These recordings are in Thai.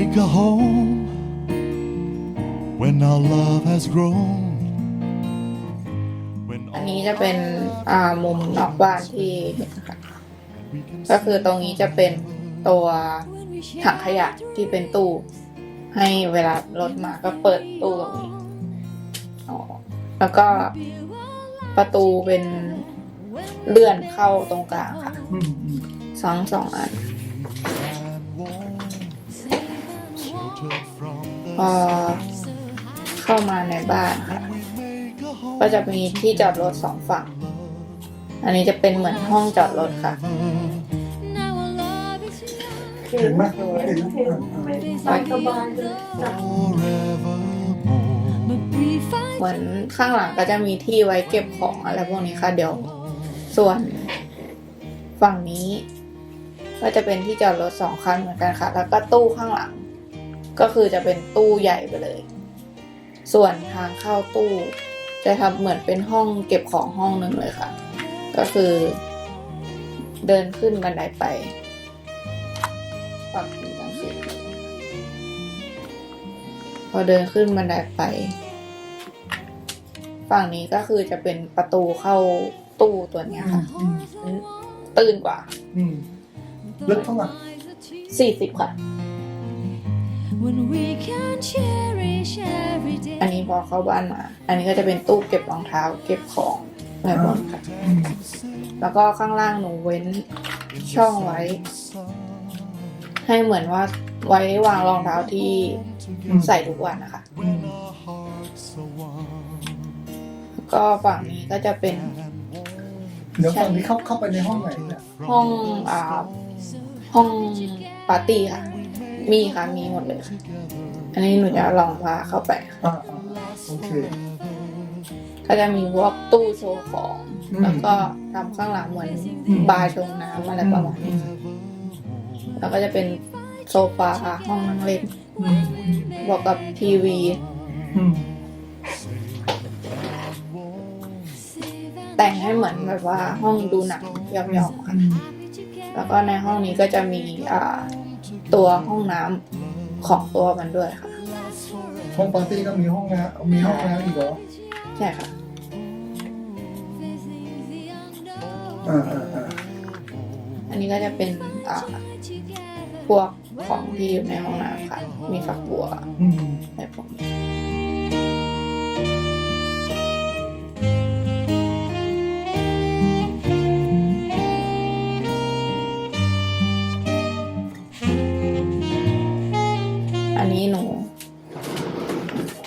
a home when our love has grown. When อัน all นี้จะเป็นอ่ามุมนอกบ้านที่เห็นค่ะก็คือตรงนี้จะเป็นตัวถังขยะที่เป็นตู้ ให้เวลารถมาก็เปิดตู้ตรงนี้อ๋อแล้วก็ประตูเป็นเลื่อนเข้าตรงกลางค่ะอืมอืมสองสองอัน พอเข้ามาในบ้านค่ะ ก็จะมีที่จอดรถสองฝั่ง อันนี้จะเป็นเหมือนห้องจอดรถค่ะเห็นไหมเห็นเห็นไม่สบายสบายเลยจ้ะเหมือนข้างหลังก็จะมีที่ไว้เก็บของอะไรพวกนี้ค่ะ เดี๋ยว ส่วนฝั่งนี้ ก็จะเป็นที่จอดรถสองคันเหมือนกันค่ะ แล้วก็ตู้ข้างหลัง ก็คือจะเป็นตู้ใหญ่ไปเลย ส่วนทางเข้าตู้ จะทำเหมือนเป็นห้องเก็บของห้องหนึ่งเลยค่ะ ก็คือเดินขึ้นบันไดไปปักอยู่ทางเสียงพอเดินขึ้นบันไดไป ฝั่งนี้ก็คือจะเป็นประตูเข้าตู้ตัวเนี้ยค่ะ ตื่นกว่า อืมลึกเท่าไหร่สี่สิบค่ะ อันนี้พอเข้าบ้านมา อันนี้ก็จะเป็นตู้เก็บรองเท้า เก็บของอะไรพวกนี้ค่ะอืมแล้วก็ข้างล่างหนูเว้นช่องไว้ ให้เหมือนว่าไว้วางรองเท้าที่ใส่ทุกวันนะคะ When our hearts are one แล้วก็ฝั่งนี้ก็จะเป็น เดี๋ยวฝั่งนี้เข้าเข้าไปในห้องไหนเนี่ยห้องอ่าห้องปาร์ตี้ค่ะ มีค่ะมีหมดเลยค่ะอันนี้หนูจะลองพาเข้าไปค่ะอ่าอ่าโอเค ก็จะมีพวกตู้โชว์ของ อืมแล้วก็ทำข้างหลังเหมือนอืม บาร์ชงน้ำอะไรประมาณนี้ค่ะแล้วก็จะเป็นโซฟาห้องนั่งเล่นอืมบวกกับทีวี อืมแต่งให้เหมือนแบบว่าห้องดูหนังย่อมๆค่ะแล้วก็ในห้องนี้ก็จะมีอ่า ตัวห้องน้ำของตัวมันด้วยค่ะ ห้องปาร์ตี้ก็มีห้องน้ำมีห้องน้ำอีกเหรอใช่ค่ะ อ่าอ่าอ่าอันนี้ก็จะเป็นอ่าพวกของที่อยู่ในห้องน้ำค่ะ มีฝักบัวอืม อะไรพวกนี้อัน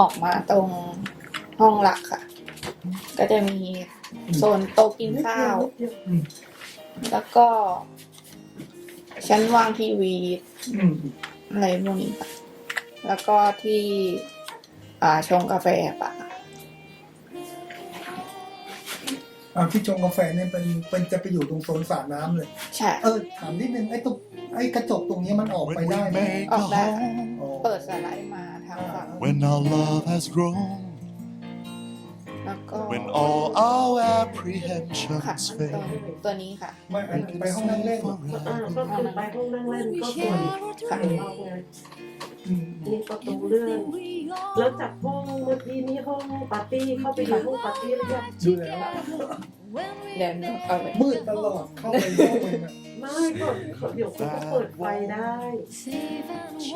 ออกมาตรงห้องหลักค่ะ ก็จะมีโซนโต๊ะกินข้าว แล้วก็ชั้นวางทีวีอืมอะไรพวกนี้ค่ะแล้วก็ที่ อ่าชงกาแฟปะ อ่าที่ชงกาแฟเนี่ยเป็นเป็นจะไปอยู่ตรงโซนสระน้ำเลย ใช่ เออถามนิดนึงไอ้ตรงไอ้กระจกตรงนี้มันออกไป When ได้ we ไหม make Oh, a that- home อ๋อ เปิดสไลด์มาทางฝั่ง when our love has grown แล้วก็ when all our ค่ะ apprehensions ตัว fade ตัวนี้ค่ะไม่อันไปห้องนั่งเล่นเหรออ่าก็คือไปห้องนั่งเล่นก็ส่วนของเราไงอืมนี่ประตูเลื่อนแล้วจากห้องเมื่อกี้นี่ห้องปาร์ตี้เข้าไปในห้องปาร์ตี้หรือยังดูแล้ว เดี๋ยวหนูเอาไปมืดตลอดเข้าไปห้องมันอะไม่ก็เดี๋ยวคุณก็เปิดไฟได้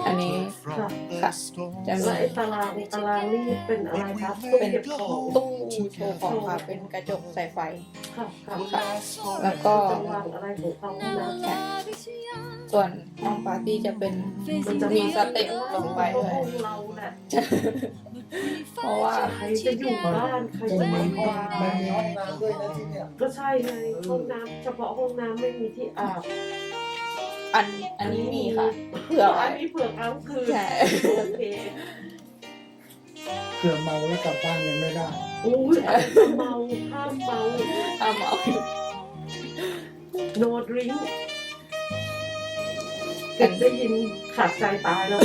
อันนี้ from the ค่ะ storm จะแล้วมีไอ้ตารางตารางนี่เป็นอะไรครับตู้เป็นเก็บของตู้โชว์ของค่ะเป็นกระจกใส่ไฟค่ะค่ะค่ะแล้วก็จะวางอะไรของเขานะใช่ส่วนห้องปาร์ตี้จะเป็นมันจะมีสเต็ปลงไปด้วยห้องเราแหละเพราะว่าใครจะอยู่บ้านใครจะจะมีมาห้องวางมันมีห้องน้ำด้วยนะที่เนี่ยก็ใช่ไงห้องน้ำเฉพาะห้องน้ำไม่มีที่อาบอันอันนี้มีค่ะเผื่อไว้อันนี้เผื่อค้างคืนใช่โอเคเผื่อเมาแล้วกลับบ้านยังไม่ได้ อุ้ยอันนี้จะเมาห้ามเมาเอามาเอา no drink เด็กได้ยินขาดใจตายแล้ว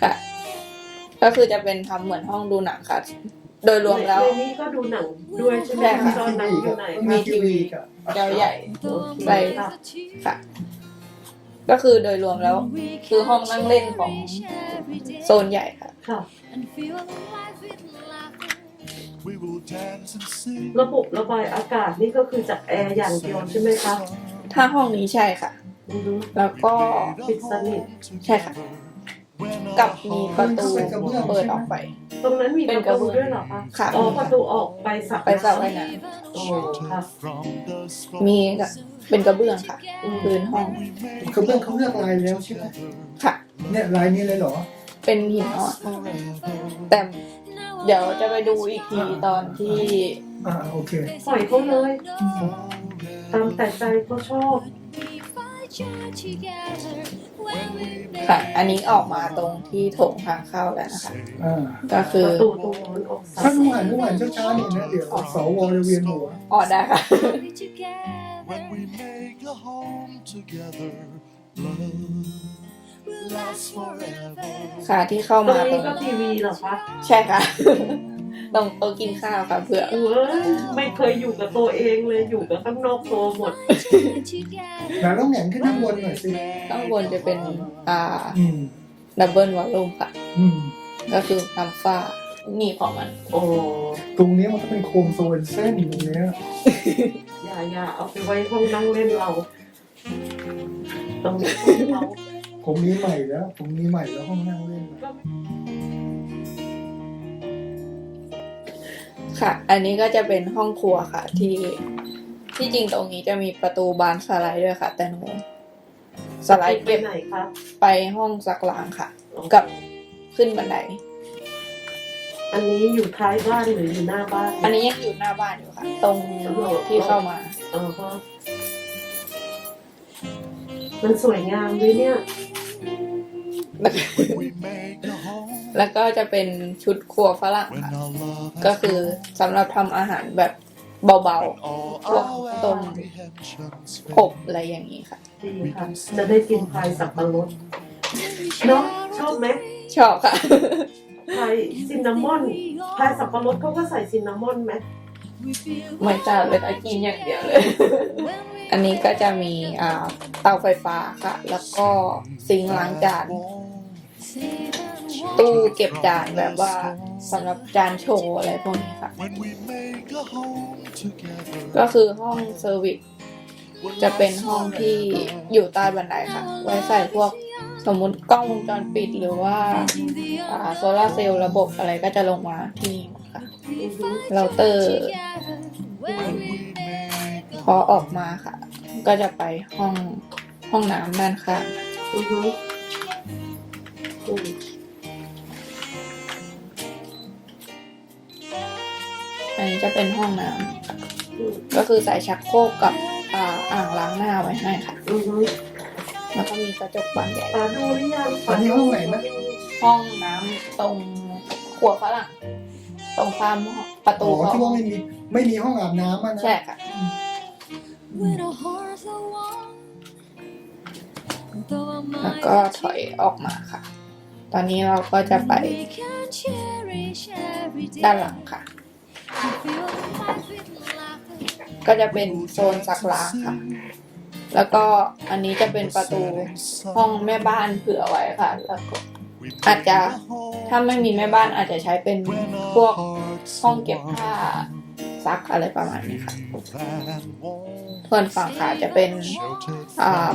ค่ะ ก็คือจะเป็นทำเหมือนห้องดูหนังค่ะ โดยรวมแล้ว ในนี้ก็ดูหนังด้วยใช่ไหมใช่ค่ะจอหนังอยู่ไหนมีทีวีกับจอใหญ่โอเคใส่ค่ะค่ะ ก็คือโดยรวมแล้ว คือห้องนั่งเล่นของโซนใหญ่ค่ะ ค่ะ And feel alive with laughter. We will dance and sing. ระบบระบายอากาศนี่ก็คือจากแอร์อย่างเดียวใช่ไหมคะถ้าห้องนี้ใช่ค่ะ อือฮึ แล้วก็ ปิดสนิท ใช่ค่ะ กับมีประตูเปิดออกไป ตรงนั้นมีเป็ปนระกระตูเบื้องด้วยเหรอคะค่ะ อ๋อประตูออกไปสระไปสระว่ายน้โอ้ค่ะมีกับเป็นกระเบื้องค่ะพื้นห้องเขาเพื่อนเขาเลือกลายแล้วใช่ไหมค่ะ เนี่ยลายนี้เลยเหรอ เป็นหินอ่อนแต่เดี๋ยวจะไปดูอีกทีตอนที่อ่าโอเคปล่อยเขาเลย ตามแต่ใจเขาชอบ ค่ะ อันนี้ออกมาตรงที่โถงทางเข้าแล้วนะคะ อ่าก็คือประตูตรงนู้นออกถ้าลุงอ่านลุงอ่านช้าๆนี่นะเดี๋ยวสวจะเวียนหัวออกได้ค่ะ When we make a home together, love will last forever. ค่ะที่เข้าตรงมาตรนี้งก็ทีวีเหรอคะ ใช่ค่ะ ตรงโต๊ะกินข้าวค่ะเผื่อเออไม่เคยอยู่กับตัวเองเลยอยู่กับข้างนอกตัวหมด หนาต้องแหงนขึ้นข้างบนหน่อยสิ ข้างบนจะเป็นอ่าอืม ดับเบิลวอลลุ่มค่ะ อืม ก็คือน้ำฟ้าหนีบของมัน โอ้ตรงนี้มันก็เป็นโครงโซนเส้นตรงเนี้ยอย่าอย่าเอาไปไว้ห้องนั่งเล่นเราตรงนี้ห้องเขาผมมีใหม่แล้ว ผมมีใหม่แล้วห้องนั่งเล่นนะ ค่ะ อันนี้ก็จะเป็นห้องครัวค่ะ ที่ที่จริงตรงนี้จะมีประตูบานสไลด์ด้วยค่ะ แต่หนูสไลด์ไปเก็บไหนคะไปห้องซักล้างค่ะ กับขึ้นบันได อันนี้อยู่ท้ายบ้านหรืออยู่หน้าบ้านอันนี้ยังอยู่หน้าบ้านอยู่ค่ะ ตรงที่เข้ามาเออฮะมันสวยงามด้วยเนี่ย แล้วก็จะเป็นชุดครัวฝรั่ง when ค่ะ our love ก็ has คือ grown, สำหรับทำอาหารแบบเบา all Well, our don't- apprehensions ๆอบอะไรอย่างนี้ค่ะ ดีค่ะ จะได้กินพายสับปะรดเนาะชอบไหมชอบค่ะ พายซินนามอนพายสับปะรดเขาก็ใส่ซินนามอนไหมไม่ทราบเลยแต่กินอย่างเดียวเลย อันนี้ก็จะมีอ่าเตาไฟฟ้าค่ะ แล้วก็ซิงค์ล้างจาน ตู้เก็บจานแบบว่าสำหรับจานโชว์อะไรพวกนี้ค่ะ When we make a home together, ก็คือห้องเซอร์วิสจะเป็นห้องที่อยู่ใต้บันไดค่ะ ไว้ใส่พวกสมมุติกล้องวงจรปิดหรือว่าอ่าโซลาร์เซลล์ระบบอะไรก็จะลงมาที่นี่หมดค่ะอือฮึเราเตอร์พอออกมาค่ะ ก็จะไปห้องห้องน้ำด้านข้าง อือฮึอืมอันนี้จะเป็นห้องน้ำค่ะอืมก็คือใส่ชักโครกกับอ่าอ่างล้างหน้าไว้ให้ค่ะอือฮึแล้วก็มีกระจกบานใหญ่ตาดูหรือยังอันนี้ห้องไหนนะห้องน้ำตรงครัวฝรั่งตรงข้ามประอ๋ตูอห้องที่ว่าไม่มีไม่มีห้องอาบน้ำอะนะใช่ค่ะแล้วก็ถอยออกมาค่ะ ตอนนี้เราก็จะไปด้านหลังค่ะ ก็จะเป็นโซนซักล้างค่ะ แล้วก็อันนี้จะเป็นประตูห้องแม่บ้านเผื่อไว้ค่ะแล้วก็อาจจะถ้าไม่มีแม่บ้านอาจจะใช้เป็นพวกห้องเก็บผ้าซักอะไรประมาณนี้ค่ะ ส่วนฝั่งขาจะเป็น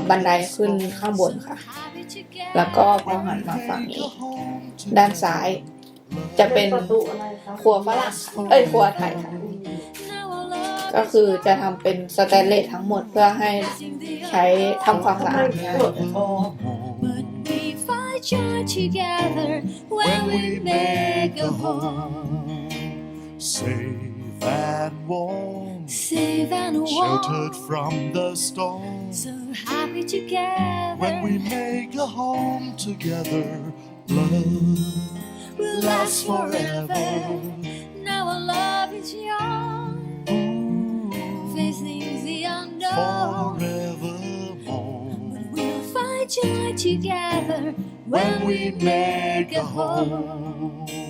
บันไดขึ้นข้างบนค่ะ แล้วก็พอหันมาฝั่งนี้ ด้านซ้าย จะเป็นครัวฝรั่งเอ้ยครัวไทยค่ะ ก็คือจะทำเป็นสแตนเลสทั้งหมดเพื่อให้ใช้ทำความสะอาดง่ายอ๋อ But we find joy together when we make a home. Safe and warm, Safe and sheltered from the storm. so happy together. When we make a home together, love will last forever. Now our love is young, facing the unknown. Forevermore. But we'll find joy together When we make a home.